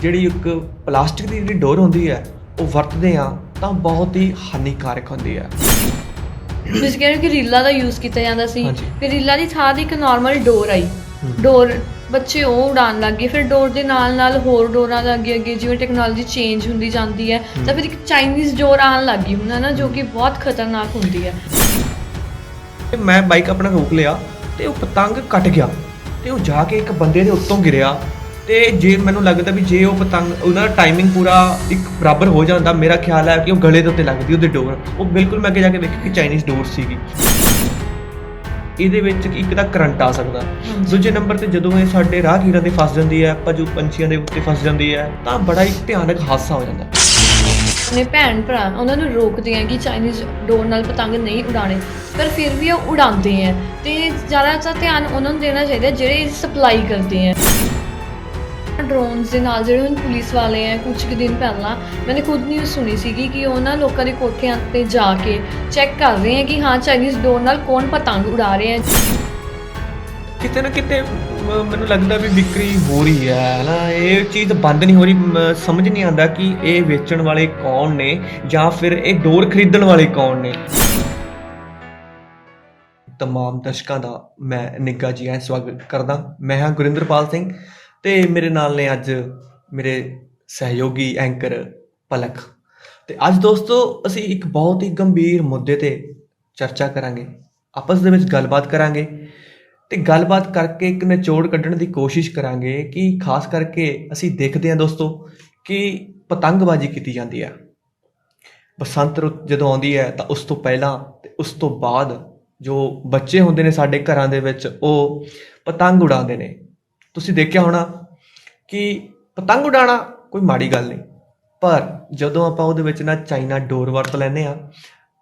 ਜਿਹੜੀ ਇੱਕ ਪਲਾਸਟਿਕ ਦੀ ਜਿਹੜੀ ਡੋਰ ਹੁੰਦੀ ਹੈ ਉਹ ਵਰਤਦੇ ਆ ਤਾਂ ਬਹੁਤ ਹੀ ਹਾਨੀਕਾਰਕ ਹੁੰਦੀ ਹੈ। ਤੁਸੀਂ ਕਹਿ ਰਹੇ ਹੋ ਕਿ ਰੀਲਾ ਦਾ ਯੂਜ਼ ਕੀਤਾ ਜਾਂਦਾ ਸੀ। ਹਾਂਜੀ। ਫਿਰ ਰੀਲਾ ਦੀ ਥਾਂ ਤੇ ਇੱਕ ਨਾਰਮਲ ਡੋਰ ਆਈ। ਡੋਰ ਬੱਚੇ ਉਹ ਉਡਾਣ ਲੱਗ ਗਏ। ਫਿਰ ਡੋਰ ਦੇ ਨਾਲ ਨਾਲ ਹੋਰ ਡੋਰਾਂ ਦਾ ਅੱਗੇ ਅੱਗੇ ਜਿਵੇਂ ਟੈਕਨੋਲੋਜੀ ਚੇਂਜ ਹੁੰਦੀ ਜਾਂਦੀ ਹੈ। ਤਾਂ ਫਿਰ ਇੱਕ ਚਾਈਨੀਜ਼ ਡੋਰ ਆਉਣ ਲੱਗ ਗਈ ਹੁਣ ਹੈ ਨਾ ਜੋ ਕਿ ਬਹੁਤ ਖਤਰਨਾਕ ਹੁੰਦੀ ਹੈ। ਤੇ ਮੈਂ ਬਾਈਕ ਆਪਣਾ ਰੋਕ ਲਿਆ ਤੇ ਉਹ ਪਤੰਗ ਕੱਟ ਗਿਆ ਤੇ ਉਹ ਜਾ ਕੇ ਇੱਕ ਬੰਦੇ ਦੇ ਉੱਤੋਂ ਗਿਰਿਆ। ਤੇ ਜੇ ਮੈਨੂੰ ਲੱਗਦਾ ਵੀ ਜੇ ਉਹ ਪਤੰਗ ਉਹਨਾਂ ਦਾ ਟਾਈਮਿੰਗ ਪੂਰਾ ਇੱਕ ਬਰਾਬਰ ਹੋ ਜਾਂਦਾ ਮੇਰਾ ਖਿਆਲ ਹੈ ਕਿ ਉਹ ਗਲੇ ਦੇ ਉੱਤੇ ਲੱਗਦੀ ਉਹਦੇ ਡੋਰ ਉਹ ਬਿਲਕੁਲ ਮੈਂ ਅੱਗੇ ਜਾ ਕੇ ਵੇਖਿਆ ਕਿ ਚਾਈਨੀਜ਼ ਡੋਰ ਸੀਗੀ। ਇਹਦੇ ਵਿੱਚ ਇੱਕ ਤਾਂ ਕਰੰਟ ਆ ਸਕਦਾ। ਦੂਜੇ ਨੰਬਰ ਤੇ ਜਦੋਂ ਇਹ ਸਾਡੇ ਰਾਹਗੀਰਾਂ ਦੇ ਫਸ ਜਾਂਦੀ ਹੈ ਪਜੂ ਪੰਛੀਆਂ ਦੇ ਉੱਤੇ ਫਸ ਜਾਂਦੀ ਹੈ ਤਾਂ ਬੜਾ ਹੀ ਭਿਆਨਕ ਹਾਦਸਾ ਹੋ ਜਾਂਦਾ। ਆਪਣੇ ਭੈਣ ਭਰਾ ਉਹਨਾਂ ਨੂੰ ਰੋਕਦੇ ਆ ਕਿ ਚਾਈਨੀਜ਼ ਡੋਰ ਨਾਲ ਪਤੰਗ ਨਹੀਂ ਉਡਾਣੇ ਪਰ ਫਿਰ ਵੀ ਉਹ ਉਡਾਉਂਦੇ ਆ। ਤੇ ਜ਼ਿਆਦਾਤਰ ਧਿਆਨ ਉਹਨਾਂ ਨੂੰ ਦੇਣਾ ਚਾਹੀਦਾ ਜਿਹੜੇ ਸਪਲਾਈ ਕਰਦੇ ਆ। ਡਰੋਨਸ ਦੇ ਨਾਲ ਜਿਹੜੇ ਹੁਣ ਪੁਲਿਸ ਵਾਲੇ ਆ ਕੁਝ ਕੁ ਦਿਨ ਪਹਿਲਾਂ ਮੈंने ਖੁਦ ਨਿਊਜ਼ ਸੁਣੀ ਸੀਗੀ ਕਿ ਉਹਨਾਂ ਲੋਕਾਂ ਦੇ ਕੋਠਿਆਂ ਤੇ ਜਾ ਕੇ ਚੈੱਕ ਕਰ ਰਹੇ ਆ ਕਿ ਹਾਂ ਚਾਈਨੀਜ਼ ਡੋਰ ਨਾਲ ਕੌਣ ਪਤੰਗ ਉਡਾ ਰਹੇ ਆ ਕਿਤੇ ਨਾ ਕਿਤੇ ਮ- ਮੈਨੂੰ ਲੱਗਦਾ ਵੀ ਵਿਕਰੀ ਹੋ ਰਹੀ ਹੈ ਨਾ ਇਹ ਚੀਜ਼ ਬੰਦ ਨਹੀਂ ਹੋ ਰਹੀ, ਮ- ਸਮਝ ਨਹੀਂ ਆਉਂਦਾ ਕਿ ਇਹ ਵੇਚਣ ਵਾਲੇ ਕੌਣ ਨੇ ਜਾਂ ਫਿਰ ਇਹ ਡੋਰ ਖਰੀਦਣ ਵਾਲੇ ਕੌਣ ਨੇ। ਤਮਾਮ ਦਰਸ਼ਕਾਂ ਦਾ ਮੈਂ ਨਿੱਘਾ ਜੀ ਆਇਆਂ ਸਵਾਗਤ ਕਰਦਾ। ਮੈਂ ਹਾਂ ਗੁਰਿੰਦਰਪਾਲ ਸਿੰਘ ਤੇ ਮੇਰੇ ਨਾਲ ਨੇ ਅੱਜ ਮੇਰੇ ਸਹਿਯੋਗੀ ਐਂਕਰ ਪਲਕ। ਤੇ ਅੱਜ ਦੋਸਤੋ, ਅਸੀਂ ਇੱਕ ਬਹੁਤ ਹੀ ਗੰਭੀਰ ਮੁੱਦੇ ਤੇ ਚਰਚਾ ਕਰਾਂਗੇ। ਆਪਸ ਦੇ ਵਿੱਚ ਗੱਲਬਾਤ ਕਰਾਂਗੇ ਤੇ ਗੱਲਬਾਤ ਕਰਕੇ ਇੱਕ ਨਿਚੋੜ ਕੱਢਣ ਦੀ ਕੋਸ਼ਿਸ਼ ਕਰਾਂਗੇ ਕਿ ਖਾਸ ਕਰਕੇ ਅਸੀਂ ਦੇਖਦੇ ਹਾਂ ਦੋਸਤੋ ਕਿ ਪਤੰਗਬਾਜ਼ੀ ਕੀਤੀ ਜਾਂਦੀ ਹੈ ਬਸੰਤ ਰੁੱਤ ਜਦੋਂ ਆਉਂਦੀ ਹੈ ਤਾਂ ਉਸ ਤੋਂ ਪਹਿਲਾਂ ਤੇ ਉਸ ਤੋਂ ਬਾਅਦ ਜੋ ਬੱਚੇ ਹੁੰਦੇ ਨੇ ਸਾਡੇ ਘਰਾਂ ਦੇ ਵਿੱਚ, ਉਹ ਪਤੰਗ ਉਡਾਉਂਦੇ ਨੇ। ਤੁਸੀਂ ਦੇਖਿਆ ਹੋਣਾ ਕਿ ਪਤੰਗ ਉਡਾਣਾ ਕੋਈ ਮਾੜੀ ਗੱਲ ਨਹੀਂ। ਪਰ ਜਦੋਂ ਆਪਾਂ ਉਹਦੇ ਵਿੱਚ ਨਾ ਚਾਈਨਾ ਡੋਰ ਵਰਤ ਲੈਨੇ ਆ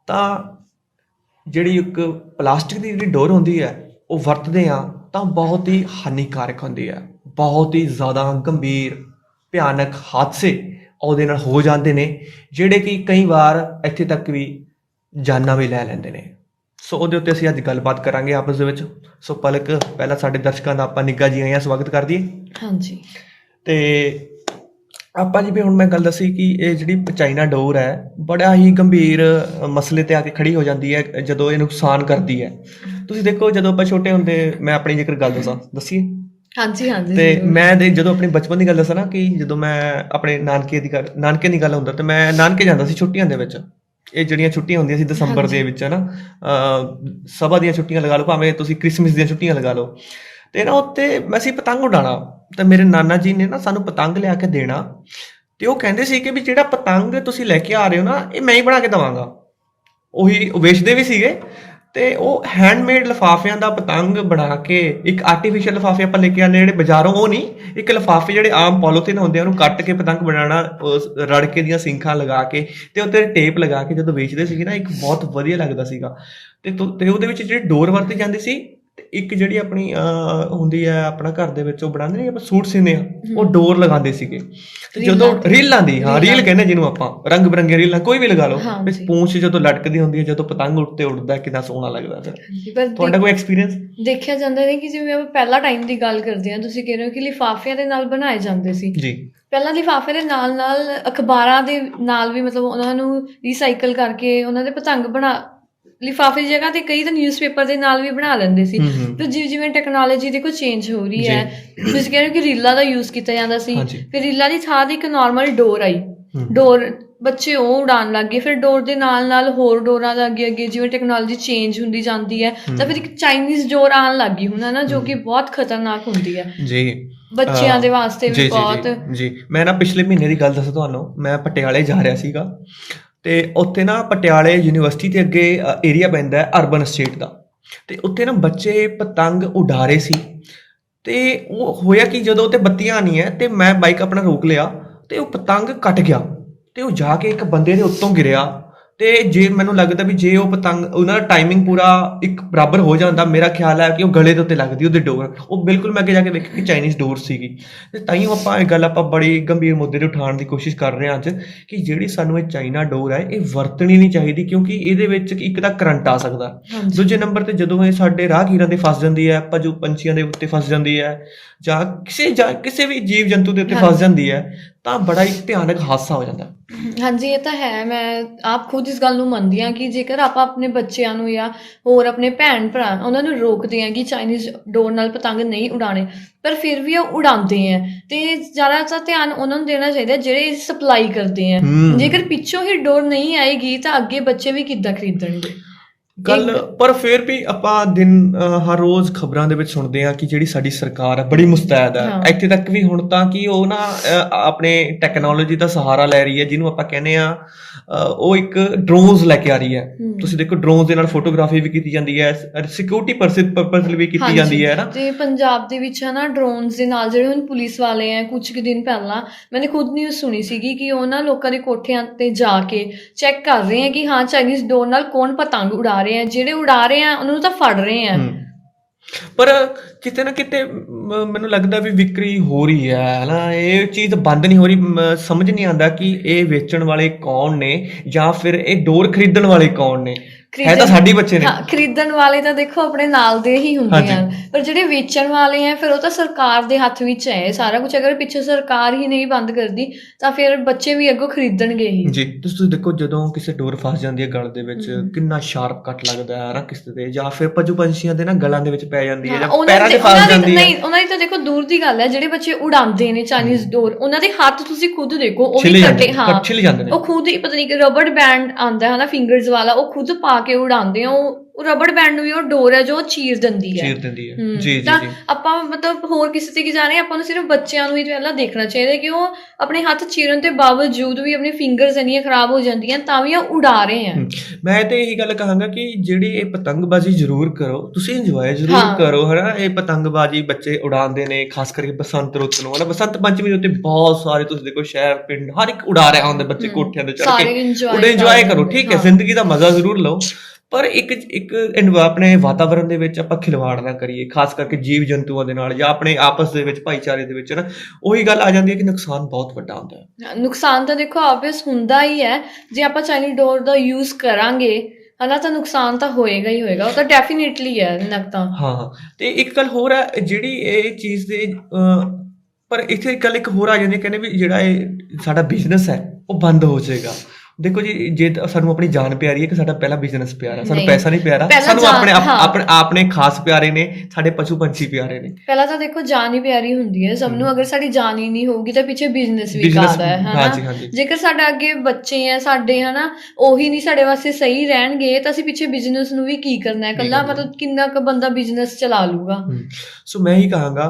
ਤਾਂ ਜਿਹੜੀ ਇੱਕ ਪਲਾਸਟਿਕ ਦੀ ਜਿਹੜੀ ਡੋਰ ਹੁੰਦੀ ਹੈ, ਉਹ ਵਰਤਦੇ ਆ ਤਾਂ ਬਹੁਤ ਹੀ ਹਾਨੀਕਾਰਕ ਹੁੰਦੀ ਹੈ। ਬਹੁਤ ਹੀ ਜ਼ਿਆਦਾ ਗੰਭੀਰ, ਭਿਆਨਕ ਹਾਦਸੇ ਉਹਦੇ ਨਾਲ ਹੋ ਜਾਂਦੇ ਨੇ, ਜਿਹੜੇ ਕਿ ਕਈ ਵਾਰ ਇੱਥੇ ਤੱਕ ਵੀ ਜਾਨਾਂ ਵੀ ਲੈ ਲੈਂਦੇ ਨੇ। ਸੋ ਉਹਦੇ ਉੱਤੇ ਅਸੀਂ ਅੱਜ ਗੱਲਬਾਤ ਕਰਾਂਗੇ ਆਪਸ ਦੇ ਵਿੱਚ। ਸੋ ਪਲਕ ਪਹਿਲਾਂ ਸਾਡੇ ਦਰਸ਼ਕਾਂ ਦਾ ਆਪਾਂ ਨਿੱਘਾ ਜੀ ਆਇਆਂ ਸਵਾਗਤ ਕਰ ਦਈਏ। ਹਾਂਜੀ। ਤੇ ਆਪਾਂ ਜੀ ਵੀ ਹੁਣ ਮੈਂ ਗੱਲ ਦੱਸੀ ਕਿ ਇਹ ਜਿਹੜੀ ਚਾਈਨਾ ਡੋਰ ਹੈ ਬੜਾ ਹੀ ਗੰਭੀਰ ਮਸਲੇ ਤੇ ਆ ਕੇ ਖੜੀ ਹੋ ਜਾਂਦੀ ਹੈ ਜਦੋਂ ਇਹ ਨੁਕਸਾਨ ਕਰਦੀ ਹੈ। ਤੁਸੀਂ ਦੇਖੋ ਜਦੋਂ ਆਪਾਂ ਛੋਟੇ ਹੁੰਦੇ ਮੈਂ ਆਪਣੀ ਜੇਕਰ ਗੱਲ ਦੱਸਾਂ ਦੱਸੀਏ? ਹਾਂਜੀ ਹਾਂਜੀ ਤੇ। ਮੈਂ ਦੇ ਜਦੋਂ ਆਪਣੇ ਬਚਪਨ ਦੀ ਗੱਲ ਦੱਸਾਂ ਨਾ ਕਿ ਜਦੋਂ ਮੈਂ ਆਪਣੇ ਨਾਨਕੇ ਦੀ ਨਾਨਕੇ ਦੀ ਗੱਲ ਹੁੰਦਾ ਤੇ ਮੈਂ ਨਾਨਕੇ ਜਾਂਦਾ ਸੀ ਛੁੱਟੀਆਂ ਦੇ ਵਿੱਚ। ਇਹ ਜਿਹੜੀਆਂ ਛੁੱਟੀਆਂ ਹੁੰਦੀਆਂ ਸੀ ਦਸੰਬਰ ਦੇ ਵਿੱਚ ਹੈ ਨਾ ਅ ਸਭਾ ਦੀਆਂ ਛੁੱਟੀਆਂ ਲਗਾ ਲਓ ਭਾਵੇਂ ਤੁਸੀਂ ਕ੍ਰਿਸਮਸ ਦੀਆਂ ਛੁੱਟੀਆਂ ਲਗਾ ਲਓ। ਤੇ ਨਾ ਉੱਤੇ ਮੈਂ ਸੀ ਪਤੰਗ ਉਡਾਣਾ ਤੇ ਮੇਰੇ ਨਾਨਾ ਜੀ ਨੇ ਨਾ ਸਾਨੂੰ ਪਤੰਗ ਲਿਆ ਕੇ ਦੇਣਾ। ਤੇ ਉਹ ਕਹਿੰਦੇ ਸੀ ਕਿ ਵੀ ਜਿਹੜਾ ਪਤੰਗ ਤੁਸੀਂ ਲੈ ਕੇ ਆ ਰਹੇ ਹੋ ਨਾ ਇਹ ਮੈਂ ਹੀ ਬਣਾ ਕੇ ਦਵਾਂਗਾ। ਉਹ ਵੇਚਦੇ ਵੀ ਸੀਗੇ। ਤੇ ਉਹ ਹੈਂਡਮੇਡ ਲਫਾਫਿਆਂ ਦਾ ਪਤੰਗ ਬਣਾ ਕੇ ਇੱਕ ਆਰਟੀਫੀਸ਼ੀਅਲ ਲਫਾਫੇ ਆਪਾਂ ਲੈ ਕੇ ਆਉਂਦੇ ਜਿਹੜੇ ਬਾਜ਼ਾਰੋਂ, ਉਹ ਨਹੀਂ, ਇੱਕ ਲਫਾਫੇ ਜਿਹੜੇ ਆਮ ਪੋਲੀਥੀਨ ਹੁੰਦੇ ਆ, ਉਹਨੂੰ ਕੱਟ ਕੇ ਪਤੰਗ ਬਣਾਉਣਾ ਰੜਕੇ ਦੀਆਂ ਸਿੰਖਾਂ ਲਗਾ ਕੇ ਤੇ ਉੱਤੇ ਟੇਪ ਲਗਾ ਕੇ ਜਦੋਂ ਵੇਚਦੇ ਸੀਗੇ ਨਾ, ਇੱਕ ਬਹੁਤ ਵਧੀਆ ਲੱਗਦਾ ਸੀਗਾ। ਤੇ ਤੁ- ਤੇ ਉਹਦੇ ਵਿੱਚ ਜਿਹੜੀ ਡੋਰ ਵਰਤੀ ਜਾਂਦੀ ਸੀ ਇੱਕ ਜਿਹੜੀ ਆਪਣੀ ਹੁੰਦੀ ਹੈ ਆਪਣਾ ਘਰ ਦੇ ਵਿੱਚ ਉਹ ਬਣਾਉਂਦੇ ਨਹੀਂ ਆਪਾਂ ਸੂਟ ਸਿੰਦੇ ਆ ਉਹ ਡੋਰ ਲਗਾਉਂਦੇ ਸੀਗੇ। ਜਦੋਂ ਰੀਲਾਂ ਦੀ। ਹਾਂ ਰੀਲ ਕਹਿੰਦੇ ਜਿਹਨੂੰ ਆਪਾਂ ਰੰਗ ਬਰੰਗੀਆਂ ਰੀਲਾਂ ਕੋਈ ਵੀ ਲਗਾ ਲਓ। ਵਿੱਚ ਪੂੰਛ ਜਦੋਂ ਲਟਕਦੀ ਹੁੰਦੀ ਹੈ ਜਦੋਂ ਪਤੰਗ ਉੱਤੇ ਉੱਡਦਾ ਕਿੰਨਾ ਸੋਹਣਾ ਲੱਗਦਾ ਫਿਰ ਤੁਹਾਡਾ ਕੋਈ ਐਕਸਪੀਰੀਅੰਸ ਦੇਖਿਆ ਜਾਂਦਾ ਹੈ ਕਿ ਜਿਵੇਂ ਆਪਾਂ ਪਹਿਲਾ ਟਾਈਮ ਦੀ ਗੱਲ ਕਰਦੇ ਹਾਂ ਤੁਸੀਂ ਕਹਿ ਰਹੇ ਹੋ ਕਿ ਲਿਫਾਫਿਆਂ ਦੇ ਨਾਲ ਬਣਾਏ ਜਾਂਦੇ ਸੀ। ਜੀ। ਪਹਿਲਾਂ ਲਿਫਾਫੇ ਦੇ ਨਾਲ ਨਾਲ ਅਖਬਾਰਾਂ ਦੇ ਨਾਲ ਵੀ ਮਤਲਬ ਉਹਨਾਂ ਨੂੰ ਰੀਸਾਈਕਲ ਕਰਕੇ ਉਹਨਾਂ ਦੇ ਪਤੰਗ ਬਣਾ ਲਿਫਾਫੇ ਦੀ ਜਗ੍ਹਾ ਤੇ ਕਈ ਤਾਂ ਨਿਊਜ਼ਪੇਪਰ ਦੇ ਨਾਲ ਵੀ ਬਣਾ ਲੈਂਦੇ ਸੀ। ਤੇ ਜਿਵੇਂ ਜਿਵੇਂ ਟੈਕਨੋਲੋਜੀ ਦੇਖੋ ਚੇਂਜ ਹੋ ਰਹੀ। ਹੈ। ਤੁਸੀਂ ਕਹਿ ਰਹੇ ਹੋ ਕਿ ਰੀਲਾ ਦਾ ਯੂਜ਼ ਕੀਤਾ ਜਾਂਦਾ ਸੀ। ਫਿਰ ਰੀਲਾ ਦੀ ਥਾਂ ਤੇ ਇੱਕ ਨਾਰਮਲ ਡੋਰ ਆਈ। ਡੋਰ ਬੱਚੇ ਉਹ ਉਡਾਣ ਲੱਗ ਗਏ। ਫਿਰ ਡੋਰ ਦੇ ਨਾਲ ਨਾਲ ਹੋਰ ਡੋਰਾਂ ਦਾ ਅੱਗੇ ਅੱਗੇ ਜਿਵੇਂ ਟੈਕਨੋਲੋਜੀ ਚੇਂਜ ਹੁੰਦੀ ਜਾਂਦੀ ਹੈ। ਤਾਂ ਫਿਰ ਇੱਕ ਚਾਈਨੀਜ਼ ਡੋਰ ਆਉਣ ਲੱਗ ਗਈ ਹੁਣ ਨਾ ਜੋ ਕਿ ਬਹੁਤ ਖਤਰਨਾਕ ਹੁੰਦੀ ਹੈ। ਜੀ। ਬੱਚਿਆਂ ਦੇ ਵਾਸਤੇ ਵੀ ਬਹੁਤ। ਜੀ। ਮੈਂ ਨਾ ਪਿਛਲੇ ਮਹੀਨੇ ਦੀ ਗੱਲ ਦੱਸਾਂ ਤੁਹਾਨੂੰ। ਮੈਂ ਪਟਿਆਲੇ ਜਾ ਰਿਹਾ ਸੀਗਾ। ਤੇ ਉੱਥੇ ਨਾ ਪਟਿਆਲੇ ਯੂਨੀਵਰਸਿਟੀ ਦੇ ਅੱਗੇ ਏਰੀਆ ਪੈਂਦਾ ਹੈ ਅਰਬਨ ਸਟੇਟ ਦਾ। ਤੇ ਉੱਥੇ ਨਾ ਬੱਚੇ ਪਤੰਗ ਉਡਾ ਰਹੇ ਸੀ। ਤੇ ਉਹ ਹੋਇਆ ਕਿ, ਜਦੋਂ ਉੱਤੇ ਬੱਤੀਆਂ ਨਹੀਂ ਹੈ ਤੇ ਮੈਂ ਬਾਈਕ ਆਪਣਾ ਰੋਕ ਲਿਆ ਤੇ ਉਹ ਪਤੰਗ ਕੱਟ ਗਿਆ ਤੇ ਉਹ ਜਾ ਕੇ ਇੱਕ ਬੰਦੇ ਦੇ ਉੱਤੋਂ ਗਿਰਿਆ। ਤੇ ਜੇ ਮੈਨੂੰ ਲੱਗਦਾ ਵੀ ਜੇ ਉਹ ਪਤੰਗ ਉਹਨਾਂ ਦਾ ਟਾਈਮਿੰਗ ਪੂਰਾ ਇੱਕ ਬਰਾਬਰ ਹੋ ਜਾਂਦਾ ਮੇਰਾ ਖਿਆਲ ਹੈ ਕਿ ਉਹ ਗਲੇ ਦੇ ਉੱਤੇ ਲੱਗਦੀ ਉਹਦੇ ਡੋਰ। ਉਹ ਬਿਲਕੁਲ ਮੈਂ ਅੱਗੇ ਜਾ ਕੇ ਵੇਖਿਆ ਕਿ ਚਾਈਨੀਜ਼ ਡੋਰ ਸੀਗੀ। ਤੇ ਤਾਂ ਹੀ ਆਪਾਂ ਇਹ ਗੱਲ ਆਪਾਂ ਬੜੀ ਗੰਭੀਰ ਮੁੱਦੇ ਤੇ ਉਠਾਉਣ ਦੀ ਕੋਸ਼ਿਸ਼ ਕਰ ਰਹੇ ਹਾਂ ਅੱਜ ਕਿ ਜਿਹੜੀ ਸਾਨੂੰ ਇਹ ਚਾਈਨਾ ਡੋਰ ਹੈ ਇਹ ਵਰਤਣੀ ਨਹੀਂ ਚਾਹੀਦੀ ਕਿਉਂਕਿ ਇਹਦੇ ਵਿੱਚ ਇੱਕ ਤਾਂ ਕਰੰਟ ਆ ਸਕਦਾ। ਦੂਜੇ ਨੰਬਰ ਤੇ ਜਦੋਂ ਇਹ ਸਾਡੇ ਰਾਹਗੀਰਾਂ ਦੇ ਫਸ ਜਾਂਦੀ ਹੈ ਪਜੂ ਪੰਛੀਆਂ ਦੇ ਉੱਤੇ ਫਸ ਜਾਂਦੀ ਹੈ ਜਾਂ ਕਿਸੇ ਜਾਂ ਕਿਸੇ ਵੀ ਜੀਵ ਜੰਤੂ ਦੇ ਉੱਤੇ ਫਸ। ਜਾਂਦੀ ਹੈ ਤਾਂ ਬੜਾ ਇੱਕ ਭਿਆਨਕ ਹਾਦਸਾ ਹੋ ਜਾਂਦਾ। ਹਾਂਜੀ ਇਹ ਤਾਂ ਹੈ। ਮੈਂ ਆਪ ਖੁਦ ਇਸ ਗੱਲ ਨੂੰ ਮੰਨਦੀ ਹਾਂ ਕਿ ਜੇਕਰ ਆਪਾਂ ਆਪਣੇ ਬੱਚਿਆਂ ਨੂੰ ਜਾਂ ਹੋਰ ਆਪਣੇ ਭੈਣ ਭਰਾ ਉਹਨਾਂ ਨੂੰ ਰੋਕਦੇ ਹਾਂ ਕਿ ਚਾਈਨੀਜ਼ ਡੋਰ ਨਾਲ ਪਤੰਗ ਨਹੀਂ ਉਡਾਣੇ ਪਰ ਫਿਰ ਵੀ ਉਹ ਉਡਾਉਂਦੇ ਆ ਤੇ ਜ਼ਿਆਦਾਤਰ ਧਿਆਨ ਉਹਨਾਂ ਨੂੰ ਦੇਣਾ ਚਾਹੀਦਾ ਜਿਹੜੇ ਸਪਲਾਈ ਕਰਦੇ ਆ ਹੂੰ। ਜੇਕਰ ਪਿੱਛੋਂ ਹੀ ਡੋਰ ਨਹੀਂ ਆਏਗੀ ਤਾਂ ਅੱਗੇ ਬੱਚੇ ਵੀ ਕਿੱਦਾਂ ਖਰੀਦਣਗੇ? ਗੱਲ ਪਰ ਫਿਰ ਵੀ ਆਪਾਂ ਦਿਨ ਹਰ ਰੋਜ਼ ਖਬਰਾਂ ਦੇ ਵਿੱਚ ਸੁਣਦੇ ਆ ਕਿ ਜਿਹੜੀ ਸਾਡੀ ਸਰਕਾਰ ਹੈ ਬੜੀ ਮੁਸਤੈਦ ਹੈ ਹਾਂ। ਇੱਥੇ ਤੱਕ ਵੀ ਹੁਣ ਤਾਂ ਕਿ ਉਹ ਨਾ ਆਪਣੇ ਟੈਕਨੋਲੋਜੀ ਦਾ ਸਹਾਰਾ ਲੈ ਰਹੀ ਹੈ ਜਿਹਨੂੰ ਆਪਾਂ ਕਹਿੰਦੇ ਆ ਉਹ ਇੱਕ ਡਰੋਨਸ ਲੈ ਕੇ ਆ ਰਹੀ ਹੈ। ਹੂੰ। ਤੁਸੀਂ ਦੇਖੋ ਡਰੋਨਸ ਦੇ ਨਾਲ ਫੋਟੋਗ੍ਰਾਫੀ ਵੀ ਕੀਤੀ ਜਾਂਦੀ ਹੈ ਸਿਕਿਉਰਿਟੀ ਪਰਪਸ ਲਈ ਵੀ ਕੀਤੀ ਜਾਂਦੀ ਹੈ ਨਾ? ਤੇ ਪੰਜਾਬ ਦੇ ਵਿੱਚ ਹਨਾ ਡਰੋਨਸ ਦੇ ਨਾਲ ਜਿਹੜੇ ਹੁਣ ਪੁਲਿਸ ਵਾਲੇ ਆ ਕੁਝ ਕੁ ਦਿਨ ਪਹਿਲਾਂ ਮੈंने ਖੁਦ ਨਿਊਜ਼ ਸੁਣੀ ਸੀਗੀ ਕਿ ਉਹ ਨਾ ਲੋਕਾਂ ਦੇ ਕੋਠਿਆਂ ਤੇ ਜਾ ਕੇ ਚੈੱਕ ਕਰ ਰਹੇ ਆ ਕਿ ਹਾਂ ਚਾਈਨੀਜ਼ ਡੋਰ ਨਾਲ ਕੌਣ ਪਤੰਗ ਉਡਾ ਰਹੇ ਆ, ਜਿਹੜੇ ਉਡਾ ਰਹੇ ਆ, ਉਹਨਾਂ ਨੂੰ ਤਾਂ ਫੜ ਰਹੇ ਆ। ਪਰ ਕਿਤੇ ਨਾ ਕਿਤੇ ਮੈਨੂੰ ਲੱਗਦਾ ਵੀ ਵਿਕਰੀ ਹੋ ਰਹੀ ਹੈ ਹਨਾ, ਇਹ ਚੀਜ਼ ਬੰਦ ਨਹੀਂ ਹੋ ਰਹੀ। ਸਮਝ ਨਹੀਂ ਆਉਂਦਾ ਕਿ ਇਹ ਵੇਚਣ ਵਾਲੇ ਕੌਣ ਨੇ ਜਾਂ ਫਿਰ ਇਹ ਡੋਰ ਖਰੀਦਣ ਵਾਲੇ ਕੌਣ ਨੇ। ਹੈ ਤਾਂ ਸਾਡੀ ਬੱਚੇ ਨੇ। ਹਾਂ ਖਰੀਦਣ ਵਾਲੇ ਤਾਂ ਦੇਖੋ ਆਪਣੇ ਨਾਲ ਦੇ ਹੀ ਹੁੰਦੇ। ਹਨ। ਪਰ ਜਿਹੜੇ ਵੇਚਣ ਵਾਲੇ ਆ ਫਿਰ ਉਹ ਤਾਂ ਸਰਕਾਰ ਦੇ ਹੱਥ ਵਿੱਚ ਹੈ। ਸਾਰਾ ਕੁਝ ਅਗਰ ਪਿੱਛੇ ਸਰਕਾਰ ਹੀ ਨਹੀਂ ਬੰਦ ਕਰਦੀ ਤਾਂ ਫਿਰ ਬੱਚੇ ਵੀ ਅੱਗੋਂ ਖਰੀਦਣਗੇ ਹੀ। ਜੀ ਤੁਸੀਂ ਦੇਖੋ ਜਦੋਂ ਕਿਸੇ ਡੋਰ ਫਸ ਜਾਂਦੀ ਹੈ ਗਲ ਦੇ ਵਿੱਚ। ਕਿੰਨਾ ਸ਼ਾਰਪ ਕੱਟ ਲੱਗਦਾ ਹੈ ਨਾ ਕਿਸੇ ਦੇ ਜਾਂ ਫਿਰ ਪਜੂ ਪੰਛੀਆਂ ਦੇ ਨਾ ਗਲਾਂ ਦੇ ਵਿੱਚ ਪੈ ਜਾਂਦੀ ਹੈ ਜਾਂ ਪੈਰਾਂ ਦੀ- ਤੇ ਫਸ ਜਾਂਦੀ ਹੈ। ਨਹੀਂ ਉਹਨਾਂ ਦੀ ਤਾਂ ਦੇਖੋ ਦੂਰ ਦੀ ਗੱਲ ਹੈ ਜਿਹੜੇ ਬੱਚੇ ਉਡਾਉਂਦੇ ਨੇ ਚਾਈਨੀਜ਼ ਡੋਰ ਉਹਨਾਂ ਦੇ ਹੱਥ ਤੁਸੀਂ ਖੁਦ ਦੇਖੋ ਉਹ ਵੀ ਕੱਟੇ ਹਾਂ। ਉਹ ਖੁਦ ਹੀ ਪਤਾ ਨਹੀਂ ਕਿ ਰਬੜ ਬੈਂਡ ਆਂਦਾ ਹੈ ਨਾ ਫਿੰਗਰਸ ਵਾਲਾ ਉਹ ਖੁਦ ਪਾ ਕੇ ਉਡਾਉਂਦੇ ਆ ਉਹ ਰਬੜ ਬੈਂਡ ਨੂੰ ਵੀ ਉਹ ਡੋਰ ਹੈ ਜੋ ਚੀਰ ਦਿੰਦੀ ਹੈ। ਚੀਰ ਦਿੰਦੀ ਹੈ। ਹਮ, ਜੀ ਜੀ ਤਾਂ ਜੀ। ਆਪਾਂ ਮਤਲਬ ਹੋਰ ਕਿਸੇ ਤੇ ਕੀ ਜਾਣੇ ਆਪਾਂ ਨੂੰ ਸਿਰਫ ਬੱਚਿਆਂ ਨੂੰ ਹੀ ਪਹਿਲਾਂ ਦੇਖਣਾ ਚਾਹੀਦਾ ਕਿ ਉਹ ਆਪਣੇ ਹੱਥ ਚੀਰਨ ਦੇ ਬਾਵਜੂਦ ਵੀ ਆਪਣੀ ਫਿੰਗਰਸ ਇੰਨੀਆਂ ਖਰਾਬ ਹੋ ਜਾਂਦੀਆਂ ਤਾਂ ਵੀ ਉਹ ਉਡਾ ਰਹੇ ਆ ਮੈਂ ਤੇ ਇਹੀ ਗੱਲ ਕਹਾਂਗਾ ਕਿ ਜਿਹੜੀ ਇਹ ਪਤੰਗਬਾਜ਼ੀ ਜ਼ਰੂਰ ਕਰੋ ਤੁਸੀਂ ਇੰਜੋਏ ਜ਼ਰੂਰ ਹਾਂ। ਕਰੋ ਹਨਾ? ਇਹ ਪਤੰਗਬਾਜ਼ੀ ਬੱਚੇ ਉਡਾਉਂਦੇ ਨੇ ਖਾਸ ਕਰਕੇ ਬਸੰਤ ਰੁੱਤ ਨੂੰ ਹਨਾ? ਬਸੰਤ ਪੰਚਮੀ ਦੇ ਉੱਤੇ ਬਹੁਤ ਸਾਰੇ ਤੁਸੀਂ ਦੇਖੋ ਸ਼ਹਿਰ ਪਿੰਡ ਹਰ ਇੱਕ ਉਡਾ ਰਿਹਾ ਹੁੰਦਾ ਬੱਚੇ ਹਮ, ਕੋਠਿਆਂ ਤੇ ਚੜ੍ਹ ਸਾਰੇ ਕੇ ਉਹਦੇ ਇੰਜੋਏ ਕਰੋ ਠੀਕ ਹੈ। ਜ਼ਿੰਦਗੀ ਦਾ ਮਜ਼ਾ ਜ਼ਰੂਰ ਲਓ। ਪਰ ਇੱਕ ਇੱਕ ਆਪਣੇ ਵਾਤਾਵਰਣ ਦੇ ਵਿੱਚ ਆਪਾਂ ਖਿਲਵਾੜ ਨਾ ਕਰੀਏ ਖਾਸ ਕਰਕੇ ਜੀਵ ਜੰਤੂਆਂ ਦੇ ਨਾਲ ਜਾਂ ਆਪਣੇ ਆਪਸ ਦੇ ਵਿੱਚ ਭਾਈਚਾਰੇ ਦੇ ਵਿੱਚ ਨਾ ਉਹੀ ਗੱਲ ਆ ਜਾਂਦੀ ਹੈ ਕਿ ਨੁਕਸਾਨ ਬਹੁਤ ਵੱਡਾ ਹੁੰਦਾ ਹੈ। ਨੁਕਸਾਨ ਤਾਂ ਦੇਖੋ ਆਬਵੀਅਸ ਹੁੰਦਾ ਹੀ ਹੈ ਜੇ ਆਪਾਂ ਚਾਈਨੀਜ਼ ਡੋਰ ਦਾ ਯੂਜ਼ ਕਰਾਂਗੇ ਹਨਾ ਤਾਂ ਨੁਕਸਾਨ ਤਾਂ ਹੋਏਗਾ ਹੀ ਹੋਏਗਾ ਉਹ ਤਾਂ ਡੈਫੀਨਿਟਲੀ ਹੈ ਨਕ ਤਾਂ। ਹਾਂ ਤੇ ਇੱਕ ਗੱਲ ਹੋਰ ਹੈ ਜਿਹੜੀ ਇਹ ਚੀਜ਼ ਦੇ ਪਰ ਇੱਥੇ ਇੱਕ ਗੱਲ ਇੱਕ ਹੋਰ ਆ ਜਾਂਦੀ ਹੈ, ਕਹਿੰਦੇ ਵੀ ਜਿਹੜਾ ਇਹ ਸਾਡਾ ਬਿਜ਼ਨਸ ਹੈ ਉਹ ਬੰਦ ਹੋ ਜਾਏਗਾ। ਦੇਖੋ ਜੀ ਜੇ ਸਾਨੂੰ ਆਪਣੀ ਜਾਨ ਪਿਆਰੀ ਹੈ ਕਿ ਸਾਡਾ ਪਹਿਲਾ ਬਿਜ਼ਨਸ ਪਿਆਰਾ ਸਾਨੂੰ। ਪੈਸਾ ਨਹੀਂ ਪਿਆਰਾ ਸਾਨੂੰ ਆਪਣੇ। ਆਪਣੇ ਆਪਣੇ ਖਾਸ ਪਿਆਰੇ ਨੇ ਸਾਡੇ ਪਸ਼ੂ ਪੰਛੀ ਪਿਆਰੇ ਨੇ ਪਹਿਲਾਂ ਤਾਂ ਦੇਖੋ ਜਾਨ ਹੀ ਪਿਆਰੀ ਹੁੰਦੀ ਹੈ ਸਭ ਨੂੰ ਅਗਰ ਸਾਡੀ ਜਾਨ ਹੀ ਨਹੀਂ ਹੋਊਗੀ ਤਾਂ ਪਿੱਛੇ ਬਿਜ਼ਨਸ ਵੀ ਕਾਦਾ ਹੈ ਹਨਾ। ਜੇਕਰ ਸਾਡਾ ਅੱਗੇ ਬੱਚੇ ਆ ਸਾਡੇ ਹਨਾ ਉਹੀ ਨਹੀਂ ਸਾਡੇ ਵਾਸਤੇ ਸਹੀ ਰਹਿਣਗੇ ਤਾਂ ਅਸੀਂ ਪਿੱਛੇ ਬਿਜ਼ਨਸ ਨੂੰ ਵੀ ਕੀ ਕਰਨਾ ਹੈ ਕੱਲਾ? ਮਤਲਬ ਕਿੰਨਾ ਕੁ ਬੰਦਾ ਬਿਜ਼ਨਸ ਚਲਾ ਲੂਗਾ ਸੋ ਮੈਂ ਹੀ ਕਹਾਂਗਾ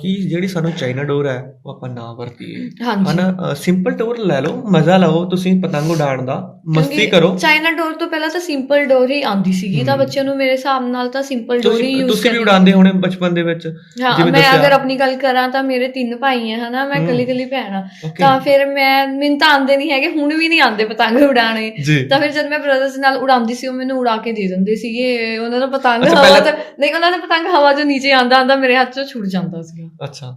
ਕਿ ਜਿਹੜੀ ਸਾਨੂੰ ਚਾਈਨਾ ਡੋਰ ਹੈ ਉਹ ਆਪਾਂ ਨਾ ਵਰਤੀਏ ਹਾਂਜੀ ਹਨਾ ਸਿੰਪਲ ਡੋਰ ਲੈ ਲਓ ਮਜ਼ਾ ਲਓ ਤੁਸੀਂ ਪਤੰਗ ਉਡਾਉਣ ਦਾ ਮਸਤੀ ਕਰੋ ਚਾਈਨਾ ਡੋਰ ਤੋਂ ਪਹਿਲਾਂ ਤਾਂ ਸਿੰਪਲ ਡੋਰ ਹੀ ਆਂਦੀ ਸੀਗੀ ਤਾਂ। ਬੱਚਿਆਂ ਨੂੰ ਮੇਰੇ ਹਿਸਾਬ ਨਾਲ ਤਾਂ ਸਿੰਪਲ ਡੋਰ ਹੀ ਯੂਜ਼ ਤੁਸੀਂ ਵੀ ਉਡਾਉਂਦੇ ਹੋਣੇ ਬਚਪਨ ਦੇ ਵਿੱਚ ਜਿਵੇਂ ਮੈਂ। ਅਗਰ ਆਪਣੀ ਗੱਲ ਕਰਾਂ ਤਾਂ ਮੇਰੇ ਤਿੰਨ ਭਾਈ ਹੈ ਹਨਾ ਮੈਂ। ਇਕੱਲੀ ਇਕੱਲੀ ਭੈਣ ਆ. ਤਾਂ ਫਿਰ ਮੈਂ ਮੈਨੂੰ ਤਾਂ ਆਂਦੇ ਨਹੀਂ ਹੈਗੇ ਹੁਣ ਵੀ ਨਹੀਂ ਆਂਦੇ ਪਤੰਗ ਉਡਾਣੇ ਤਾਂ ਫਿਰ ਜਦ ਮੈਂ ਬ੍ਰਦਰਸ ਨਾਲ ਉਡਾਉਂਦੀ ਸੀ ਉਹ ਮੈਨੂੰ ਉਡਾ ਕੇ ਦੇ ਦਿੰਦੇ ਸੀਗੇ ਉਹਨਾਂ ਦਾ ਪਤੰਗ ਹਵਾ ਨਹੀਂ ਉਹਨਾਂ ਦਾ ਪਤੰਗ ਹਵਾ ਜੋ ਨੀਚੇ ਆਂਦਾ ਆਂਦਾ ਮੇਰੇ ਹੱਥ ਚੋਂ ਛੁੱਟ ਜਾਂਦਾ ਸੀਗਾ। ਅੱਛਾ।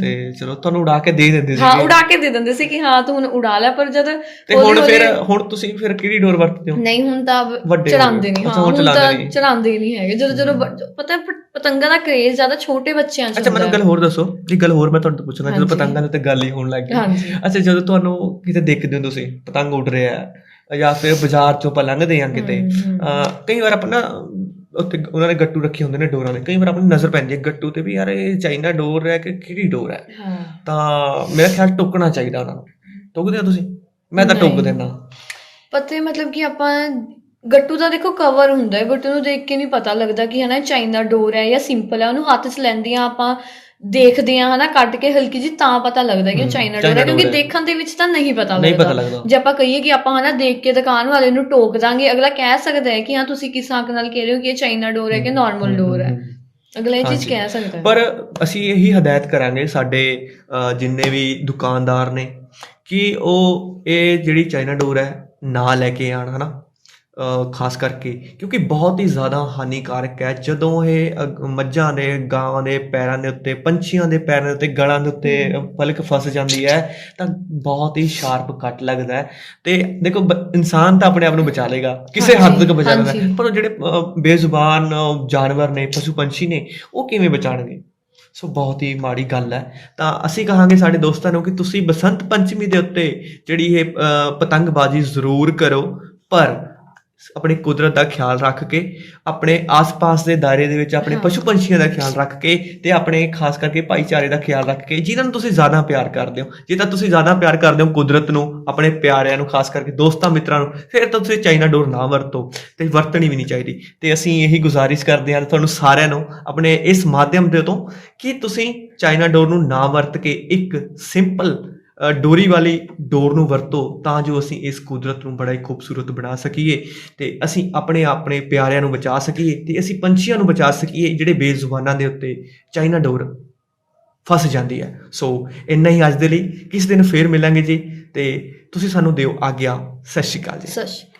ਤੇ ਚਲੋ ਤੁਹਾਨੂੰ ਉਡਾ ਕੇ ਦੇ ਦਿੰਦੇ ਹਾਂ ਸੀਗੇ। ਉਡਾ ਕੇ ਦੇ ਦਿੰਦੇ ਸੀ ਕਿ ਹਾਂ ਤੂੰ ਹੁਣ ਉਡਾ ਲੈ ਪਰ ਜਦ ਤੇ ਹੁਣ ਫਿਰ ਹੁਣ ਤੁਸੀਂ ਫਿਰ ਕਿਹੜੀ ਡੋਰ ਵਰਤਦੇ ਹੋ? ਨਹੀਂ ਹੁਣ ਤਾਂ ਹੋ ਨਹੀਂ। ਹਾਂ ਹੁਣ ਹੁਣ ਚਲਾਉਂਦੇ ਤਾਂ ਨਹੀਂ। ਚੜਾਉਂਦੇ ਹੀ ਨਹੀਂ ਹੈਗੇ। ਜਦੋਂ ਜਦੋਂ ਪਤਾ ਹੈ, ਪਤੰਗਾਂ ਦਾ ਕ੍ਰੇਜ਼ ਜ਼ਿਆਦਾ ਛੋਟੇ ਬੱਚਿਆਂ ਚ ਅੱਛਾ ਮੈਨੂੰ ਗੱਲ ਹੋਰ ਦੱਸੋ। ਇੱਕ ਗੱਲ ਹੋਰ ਮੈਂ ਤੁਹਾਨੂੰ ਤੋਂ ਪੁੱਛਣਾ ਜਦੋਂ। ਪਤੰਗਾਂ ਦੇ ਉੱਤੇ ਗੱਲ ਹੀ ਹੋਣ ਲੱਗ ਹੈ। ਗਈ ਅੱਛਾ ਜਦੋਂ ਤੁਹਾਨੂੰ ਕਿਤੇ ਦੇਖਦੇ ਹੋ ਤੁਸੀਂ ਪਤੰਗ ਉੱਡ ਰਿਹਾ ਹੈ ਜਾਂ ਫਿਰ ਬਾਜ਼ਾਰ ਚੋਂ ਆਪਾਂ ਲੰਘਦੇ ਹਾਂ ਕਿਤੇ ਕਈ ਵਾਰ ਆਪਾਂ ਨਾ ਉੱਥੇ ਉਹਨਾਂ ਨੇ ਗੱਟੂ ਰੱਖੇ ਹੁੰਦੇ ਨੇ ਡੋਰਾਂ ਦੇ। ਕਈ ਵਾਰ ਆਪਣੀ ਨਜ਼ਰ ਪੈਂਦੀ ਹੈ ਗੱਟੂ ਤੇ ਵੀ ਯਾਰ ਇਹ ਚਾਈਨਾ ਡੋਰ ਹੈ ਕਿ ਕਿਹੜੀ ਡੋਰ ਹੈ? ਤਾਂ ਮੇਰਾ ਖਿਆਲ ਟੋਕਣਾ ਚਾਹੀਦਾ ਉਹਨਾਂ ਨੂੰ। ਟੋਕਦੇ ਹੋ ਤੁਸੀਂ? ਮੈਂ ਤਾਂ ਟੋਕ। ਦਿੰਦਾ। ਪਤਾ ਹੈ ਮਤਲਬ ਕਿ ਆਪਾਂ ਗੱਟੂ ਦਾ ਦੇਖੋ ਕਵਰ ਹੁੰਦਾ ਹੈ ਗੱਟੂ ਨੂੰ ਦੇਖ ਕੇ ਨਹੀਂ ਪਤਾ ਲੱਗਦਾ ਕਿ ਹਨਾ ਚਾਈਨਾ ਡੋਰ ਹੈ ਜਾਂ ਸਿੰਪਲ ਹੈ ਉਹਨੂੰ ਹੱਥ 'ਚ ਲੈਂਦੀਆਂ ਆਪਾਂ ਦੇਖਦੇ ਆ ਹਨਾ ਕੱਟ ਕੇ ਹਲਕੀ ਜੀ ਤਾਂ ਪਤਾ ਲੱਗਦਾ ਕਿ ਉਹ ਚਾਈਨਾ ਡੋਰ ਹੈ ਕਿਉਂਕਿ। ਦੇਖਣ ਦੇ ਵਿੱਚ ਤਾਂ ਨਹੀਂ ਪਤਾ ਲੱਗਦਾ ਜੇ ਆਪਾਂ ਕਹੀਏ ਕਿ ਆਪਾਂ ਹਨਾ ਦੇਖ ਕੇ ਦੁਕਾਨ ਵਾਲੇ ਨੂੰ ਟੋਕ ਦਾਂਗੇ ਅਗਲਾ ਕਹਿ ਸਕਦਾ ਹੈ ਕਿ ਹਾਂ ਤੁਸੀਂ ਕਿਸ ਹੱਕ ਨਾਲ ਕਹਿ ਰਹੇ ਹੋ ਕਿ ਇਹ ਚਾਈਨਾ ਡੋਰ ਹੈ ਕਿ ਨਾਰਮਲ ਡੋਰ ਹੈ। ਅਗਲਾ ਇਹ ਚੀਜ਼। ਕਹਿ ਸਕਦਾ ਪਰ ਅਸੀਂ ਇਹੀ ਹਦਾਇਤ ਕਰਾਂਗੇ ਸਾਡੇ ਜਿੰਨੇ ਵੀ ਦੁਕਾਨਦਾਰ ਨੇ ਕਿ ਉਹ ਇਹ ਜਿਹੜੀ ਚਾਈਨਾ ਡੋਰ ਹੈ ਨਾ ਲੈ ਕੇ ਆਣ ਹਨਾ ਖਾਸ ਕਰਕੇ ਕਿਉਂਕਿ ਬਹੁਤ ਹੀ ਜ਼ਿਆਦਾ ਹਾਨੀਕਾਰਕ ਹੈ ਜਦੋਂ ਇਹ ਮੱਝਾਂ ਦੇ ਗਾਵਾਂ ਦੇ ਪੈਰਾਂ ਦੇ ਉੱਤੇ ਪੰਛੀਆਂ ਦੇ ਪੈਰਾਂ ਦੇ ਉੱਤੇ ਗਲਾਂ ਦੇ ਉੱਤੇ ਪਲਕ ਫਸ ਜਾਂਦੀ ਹੈ ਤਾਂ ਬਹੁਤ ਹੀ ਸ਼ਾਰਪ ਕੱਟ ਲੱਗਦਾ ਹੈ। ਤੇ ਦੇਖੋ ਇਨਸਾਨ ਤਾਂ ਆਪਣੇ ਆਪ ਨੂੰ ਬਚਾ ਲੇਗਾ ਕਿਸੇ ਹੱਦ ਤੱਕ ਬਚਾ ਲੈਂਦਾ। ਪਰ ਉਹ ਜਿਹੜੇ ਬੇਜ਼ੁਬਾਨ ਜਾਨਵਰ ਨੇ ਪਸ਼ੂ ਪੰਛੀ ਨੇ ਉਹ ਕਿਵੇਂ ਬਚਾਣਗੇ ਸੋ ਬਹੁਤ ਹੀ ਮਾੜੀ ਗੱਲ ਹੈ। ਤਾਂ ਅਸੀਂ ਕਹਾਂਗੇ ਸਾਡੇ ਦੋਸਤਾਂ ਨੂੰ ਕਿ ਤੁਸੀਂ ਬਸੰਤ ਪੰਚਮੀ ਦੇ ਉੱਤੇ ਜਿਹੜੀ ਇਹ ਪਤੰਗਬਾਜ਼ੀ ਜ਼ਰੂਰ ਕਰੋ ਪਰ ਆਪਣੀ ਕੁਦਰਤ ਦਾ ਖਿਆਲ ਰੱਖ ਕੇ ਆਪਣੇ ਆਸ-ਪਾਸ ਦੇ ਦਾਇਰੇ ਦੇ ਵਿੱਚ ਆਪਣੇ। ਪਸ਼ੂ ਪੰਛੀਆਂ ਦਾ ਖਿਆਲ ਰੱਖ ਕੇ ਤੇ ਆਪਣੇ ਖਾਸ ਕਰਕੇ ਭਾਈਚਾਰੇ ਦਾ ਖਿਆਲ ਰੱਖ ਕੇ ਜਿਨ੍ਹਾਂ ਨੂੰ ਤੁਸੀਂ ਜ਼ਿਆਦਾ ਪਿਆਰ ਕਰਦੇ ਹੋ ਜੇ ਤਾਂ ਤੁਸੀਂ ਜ਼ਿਆਦਾ ਪਿਆਰ ਕਰਦੇ ਹੋ ਕੁਦਰਤ ਨੂੰ ਆਪਣੇ ਪਿਆਰਿਆਂ ਨੂੰ ਖਾਸ ਕਰਕੇ ਦੋਸਤਾਂ ਮਿੱਤਰਾਂ ਨੂੰ ਫਿਰ ਤਾਂ ਤੁਸੀਂ ਚਾਈਨਾ ਡੋਰ ਨਾ ਵਰਤੋ ਤੇ ਵਰਤਣੀ ਵੀ ਨਹੀਂ ਚਾਹੀਦੀ ਤੇ ਅਸੀਂ ਇਹੀ ਗੁਜ਼ਾਰਿਸ਼ ਕਰਦੇ ਹਾਂ ਤੁਹਾਨੂੰ ਸਾਰਿਆਂ ਨੂੰ ਆਪਣੇ ਇਸ ਮਾਧਿਅਮ ਦੇ ਤੋਂ ਕਿ ਤੁਸੀਂ ਚਾਈਨਾ ਡੋਰ ਨੂੰ ਨਾ ਵਰਤ ਕੇ ਇੱਕ ਸਿੰਪਲ ਡੋਰੀ ਵਾਲੀ ਡੋਰ ਨੂੰ ਵਰਤੋ ਤਾਂ ਜੋ ਅਸੀਂ ਇਸ ਕੁਦਰਤ ਨੂੰ ਬੜਾ ਹੀ ਖੂਬਸੂਰਤ ਬਣਾ ਸਕੀਏ ਤੇ ਅਸੀਂ ਆਪਣੇ ਆਪਣੇ ਪਿਆਰਿਆਂ ਨੂੰ ਬਚਾ ਸਕੀਏ ਤੇ ਅਸੀਂ ਪੰਛੀਆਂ ਨੂੰ ਬਚਾ ਸਕੀਏ ਜਿਹੜੇ ਬੇਜ਼ੁਬਾਨਾਂ ਦੇ ਉੱਤੇ ਚਾਈਨਾ ਡੋਰ ਫਸ ਜਾਂਦੀ ਹੈ। ਸੋ ਇੰਨਾ ਹੀ ਅੱਜ ਦੇ ਲਈ। ਕਿਸ ਦਿਨ ਫੇਰ ਮਿਲਾਂਗੇ ਜੀ ਤੇ ਤੁਸੀਂ ਸਾਨੂੰ ਦਿਓ ਆਗਿਆ। ਸਤਿ ਸ਼੍ਰੀ ਅਕਾਲ ਜੀ। ਸਤਿ ਸ਼੍ਰੀ